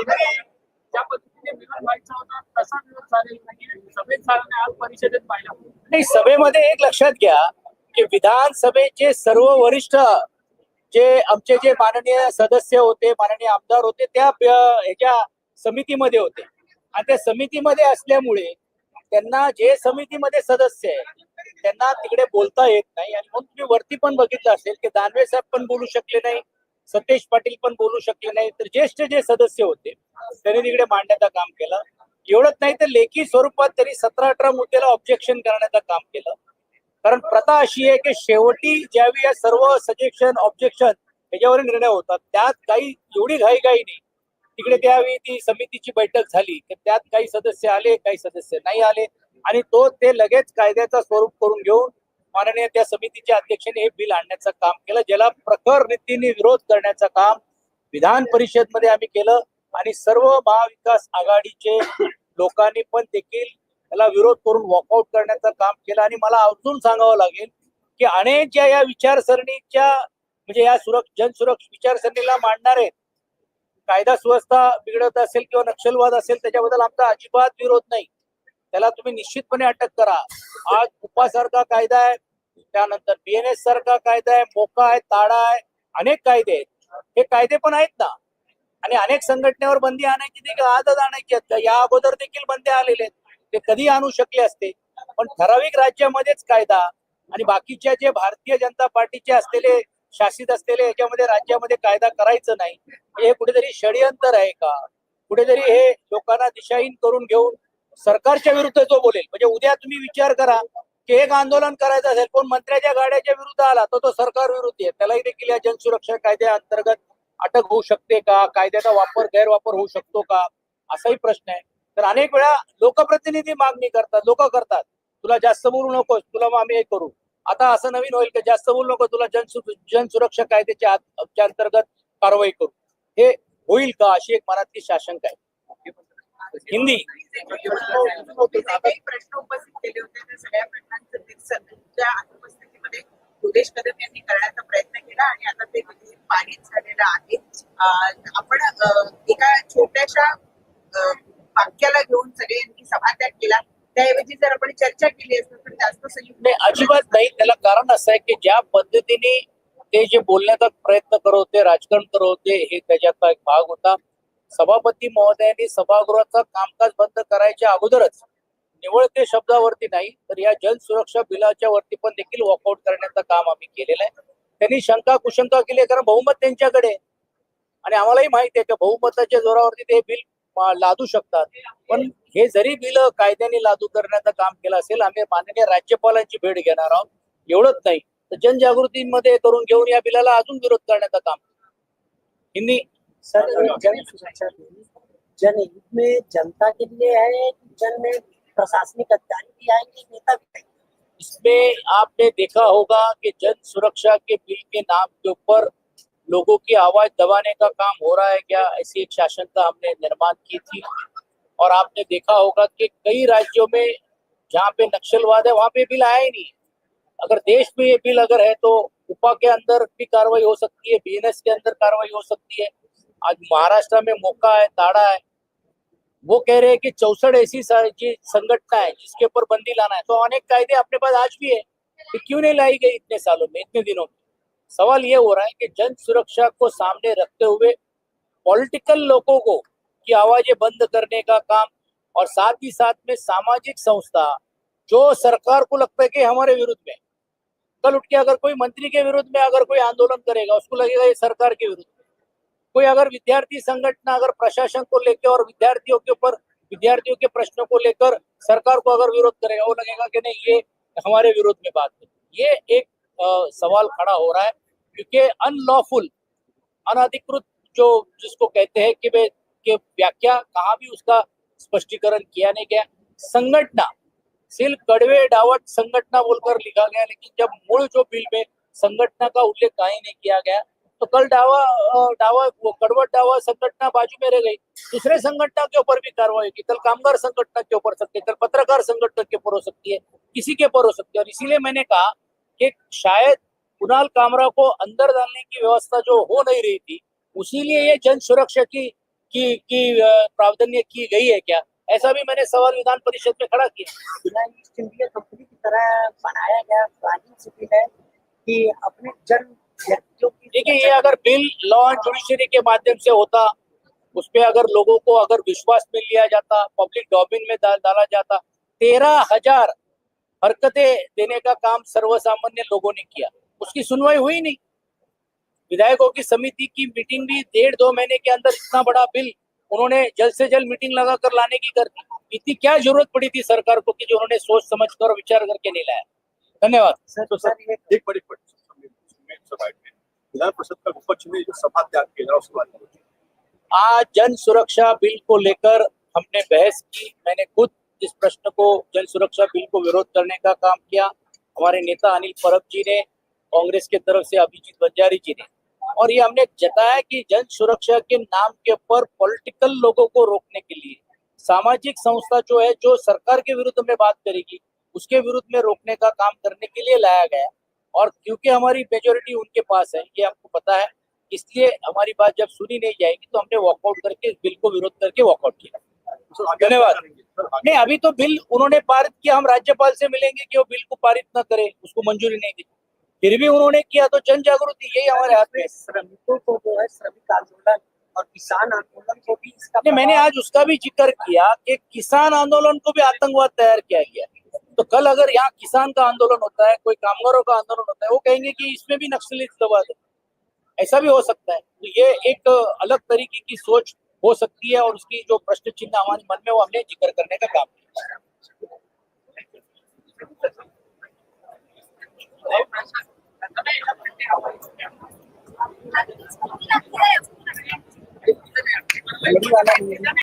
ज्या पद्धतीने विरोध व्हायचा होता तसा विरोध झालेला नाही सभेत झाला नाही आज परिषदेत पाहिला. नाही सभेमध्ये एक लक्षात घ्या की विधानसभेचे सर्व वरिष्ठ जे आमचे जे माननीय सदस्य होते माननीय आमदार होते त्या ह्याच्या समितीमध्ये होते. आणि त्या समितीमध्ये असल्यामुळे त्यांना जे समितीमध्ये सदस्य आहे त्यांना तिकडे बोलता येत नाही. आणि म्हणून तुम्ही वरती पण बघितलं असेल की दानवे साहेब पण बोलू शकले नाही. सतेज पाटील पण बोलू शकले नाही. तर ज्येष्ठ जे सदस्य होते त्यांनी तिकडे मांडण्याचं काम केलं. एवढंच नाही तर लेखी स्वरूपात त्यांनी सतरा अठरा मुद्द्याला ऑब्जेक्शन करण्याचं काम केलं. कारण प्रथा अशी आहे की शेवटी ज्यावेळी या सर्व सजेशन ऑब्जेक्शन याच्यावर निर्णय होतात त्यात काही एवढी घाई घाई नाही. तिकडे त्यावेळी ती समितीची बैठक झाली तर त्यात काही सदस्य आले काही सदस्य नाही आले. आणि तो ते लगेच कायद्याचा स्वरूप करून घेऊन माननीय त्या समितीच्या अध्यक्षांनी हे बिल आणण्याचं काम केलं ज्याला प्रखर रीतीने विरोध करण्याचं काम विधान परिषदमध्ये आम्ही केलं आणि सर्व महाविकास आघाडीचे लोकांनी पण देखील त्याला विरोध करून वॉकआउट करण्याचं काम केलं. आणि मला अजून सांगावं लागेल की अनेक ज्या या विचारसरणीच्या म्हणजे या सुरक्ष जनसुरक्षा विचारसरणीला मांडणारे कायदा सुव्यवस्था बिघडत असेल किंवा नक्षलवाद असेल त्याच्याबद्दल आमचा अजिबात विरोध नाही. त्याला तुम्ही निश्चितपणे अटक करा. आज उपासारखा कायदा आहे. त्यानंतर बीएनएस सारखा कायदा आहे मोका आहे ताडा आहे अनेक कायदे आहेत. हे कायदे पण आहेत ना? आणि अनेक संघटनेवर बंदी आणायची देखील आजच आणायची आहेत. या अगोदर देखील बंदी आलेले आहेत. ते कधी आणू शकले असते? पण ठराविक राज्यामध्येच कायदा आणि बाकीच्या जे भारतीय जनता पार्टीचे असलेले शासित असलेले याच्यामध्ये राज्यामध्ये कायदा करायचं नाही. हे कुठेतरी षडयंत्र आहे का? कुठेतरी हे लोकांना दिशाहीन करून घेऊन सरकारच्या विरुद्ध जो बोलेल म्हणजे उद्या तुम्ही विचार करा की एक आंदोलन करायचं असेल कोण मंत्र्याच्या गाड्याच्या विरुद्ध आला तर तो सरकार विरुद्ध आहे. त्यालाही देखील या जनसुरक्षा कायद्या अंतर्गत अटक होऊ शकते का? कायद्याचा वापर गैरवापर होऊ शकतो का? असाही प्रश्न आहे. तर अनेक वेळा लोकप्रतिनिधी मागणी करतात लोक करतात. तुला जास्त बोलू नकोस तुला मग आम्ही हे करू. आता असं नवीन होईल की? जास्त बोलू नको तुला जनसु जनसुरक्षा कायद्याच्या अंतर्गत कारवाई करू. हे होईल का? अशी एक मनातली शासनक आहे. हिंदी. प्रश्न उपस्थित केले होते त्या सगळ्या प्रश्नांचं निरसन तुमच्या अनुपस्थितीमध्ये सुदेश कदम यांनी करण्याचा प्रयत्न केला आणि आता ते पारित झालेलं आहे. आपण एका छोट्याशा वाक्याला घेऊन सगळ्यांनी सभात्याग केला. त्याऐवजी जर आपण चर्चा केली असती तर जास्त संयुक्त नाही अजिबात नाही. त्याला कारण असं आहे की ज्या पद्धतीने ते जे बोलण्याचा प्रयत्न करत होते राजकारण करत होते हे त्याच्याचा एक भाग होता. सभापती महोदयांनी सभागृहाचं कामकाज बंद करायच्या अगोदरच निवळ ते शब्दावरती नाही तर या जनसुरक्षा बिलाच्या वरती पण देखील वॉकआउट करण्याचं काम आम्ही केलेलं आहे. त्यांनी शंका कुशंका केली आहे, कारण बहुमत त्यांच्याकडे आणि आम्हालाही माहिती आहे की बहुमताच्या जोरावरती ते बिल लादू शकतात. पण हे जरी बिल कायद्याने लागू करण्याचं काम केलं असेल आम्ही माननीय राज्यपालांची भेट घेणार आहोत. एवढंच नाही तर जनजागृतीमध्ये करून घेऊन या बिलाला अजून विरोध करण्याचं काम. हिंदी सर ये जन सुरक्षा जनहित में जनता के लिए है जन में प्रशासनिक अधिकारी भी आएँगे नेता भी आएँगे इसमें आपने देखा होगा कि जन सुरक्षा के बिल के नाम के ऊपर लोगों की आवाज़ दबाने का काम हो रहा है क्या? ऐसी एक शासन का हमने निर्माण की थी। और आपने देखा होगा कि कई राज्यों में जहाँ पे नक्सलवाद है वहाँ पे बिल आया ही नहीं। अगर देश में ये बिल अगर है तो उपा के अंदर भी कार्रवाई हो सकती है बीएनएस के अंदर कार्रवाई हो सकती है। आज महाराष्ट्र में मौका है, ताड़ा है। वो कह रहे हैं कि चौसठ ऐसी संगठना है जिसके ऊपर बंदी लाना है। तो अनेक कायदे अपने पास आज भी है तो क्यों नहीं लाई गई इतने सालों में, इतने दिनों में? सवाल ये हो रहा है कि जन सुरक्षा को सामने रखते हुए पॉलिटिकल लोगों को की आवाज़ें बंद करने का काम और साथ ही साथ में सामाजिक संस्था जो सरकार को लगता है कि हमारे विरुद्ध में, कल उठ के अगर कोई मंत्री के विरुद्ध में अगर कोई आंदोलन करेगा, उसको लगेगा ये सरकार के विरुद्ध कोई अगर विद्यार्थी संगठन अगर प्रशासन को लेकर और विद्यार्थियों के ऊपर विद्यार्थियों के प्रश्नों को लेकर सरकार को अगर विरोध करेगा वो लगेगा कि नहीं ये हमारे विरोध में बात है। ये एक अ, सवाल खड़ा हो रहा है क्योंकि अनलॉफुल अनाधिकृत जो जिसको कहते हैं कि वे के व्याख्या कहा भी उसका स्पष्टीकरण किया नहीं गया। संगठना सिर्फ़ कड़वे डावट संगठना बोलकर लिखा गया लेकिन जब मूल जो बिल में संगठना का उल्लेख कहीं नहीं किया गया तो कल डावा डावा, वो कड़वट डावा संगठना बाजू में रह गई। दूसरे संगठना के ऊपर भी कार्रवाई होगी। कल कामगार संगठन के ऊपर सकती है, कल पत्रकार संगठन के ऊपर हो सकती है, किसी के ऊपर हो सकती है। और इसीलिए मैंने कहा कि शायद कुणाल कामरा को अंदर डालने की व्यवस्था जो हो नहीं रही थी, उसी उसीलिए ये जन सुरक्षा की की की प्रावधान्य की गई है क्या? ऐसा भी मैंने सवाल विधान परिषद में खड़ा किया। कंपनी की तरह बनाया गया है कि अपने जन देखिए ये अगर बिल लॉ एंड जुडिशरी के माध्यम से होता उस पे अगर लोगों को अगर विश्वास में लिया जाता पब्लिक डॉबिन में डाल, डाला जाता तेरह हज़ार हरकतें देने का काम सर्वसामान्य लोगों ने किया। उसकी सुनवाई हुई नहीं। विधायकों की समिति की मीटिंग भी डेढ़ दो महीने के अंदर इतना बड़ा बिल उन्होंने जल्द से जल्द मीटिंग लगा कर लाने की कर दी। इतनी क्या ज़रूरत पड़ी थी सरकार को कि जो उन्होंने सोच समझ कर विचार करके नहीं लाया। धन्यवाद। सर तो सर एक बड़ी विधान परिषद का विपक्ष ने जो सभा त्याग किया उसके आज जन सुरक्षा बिल को लेकर हमने बहस की। मैंने खुद इस प्रश्न को, जन सुरक्षा बिल को विरोध करने का काम किया। हमारे नेता अनिल परब जी ने, कांग्रेस के तरफ़ से अभिजीत बंजारी जी ने। और ये हमने जताया कि जन सुरक्षा के नाम के ऊपर पॉलिटिकल लोगों को रोकने के लिए, सामाजिक संस्था जो है, जो सरकार के विरुद्ध में बात करेगी, उसके विरुद्ध में रोकने का काम करने के लिए लाया गया। और क्योंकि हमारी मेजोरिटी उनके पास है ये हमको पता है इसलिए हमारी बात जब सुनी नहीं जाएगी तो हमने वॉकआउट करके इस बिल को विरोध करके वॉकआउट किया। धन्यवाद। नहीं अभी तो बिल उन्होंने पारित किया हम राज्यपाल से मिलेंगे कि वो बिल को पारित न करे उसको मंजूरी नहीं दी। फिर भी उन्होंने किया तो जन जागृति यही हमारे हाथ में श्रमिकों को जो है श्रमिक आंदोलन और किसान आंदोलन को भी इसका मैंने आज उसका भी ज़िक्र किया कि किसान आंदोलन को भी आतंकवाद तैयार किया गया तो कल अगर यहाँ किसान का आंदोलन होता है, कोई कामगारों का आंदोलन होता है, वो कहेंगे कि इसमें भी नक्सली दबा दे। ऐसा भी हो सकता है। तो ये एक अलग तरीके की सोच हो सकती है और उसकी जो प्रश्न चिन्ह हमारे मन में, वो हमने ज़िक्र करने का काम किया। वाला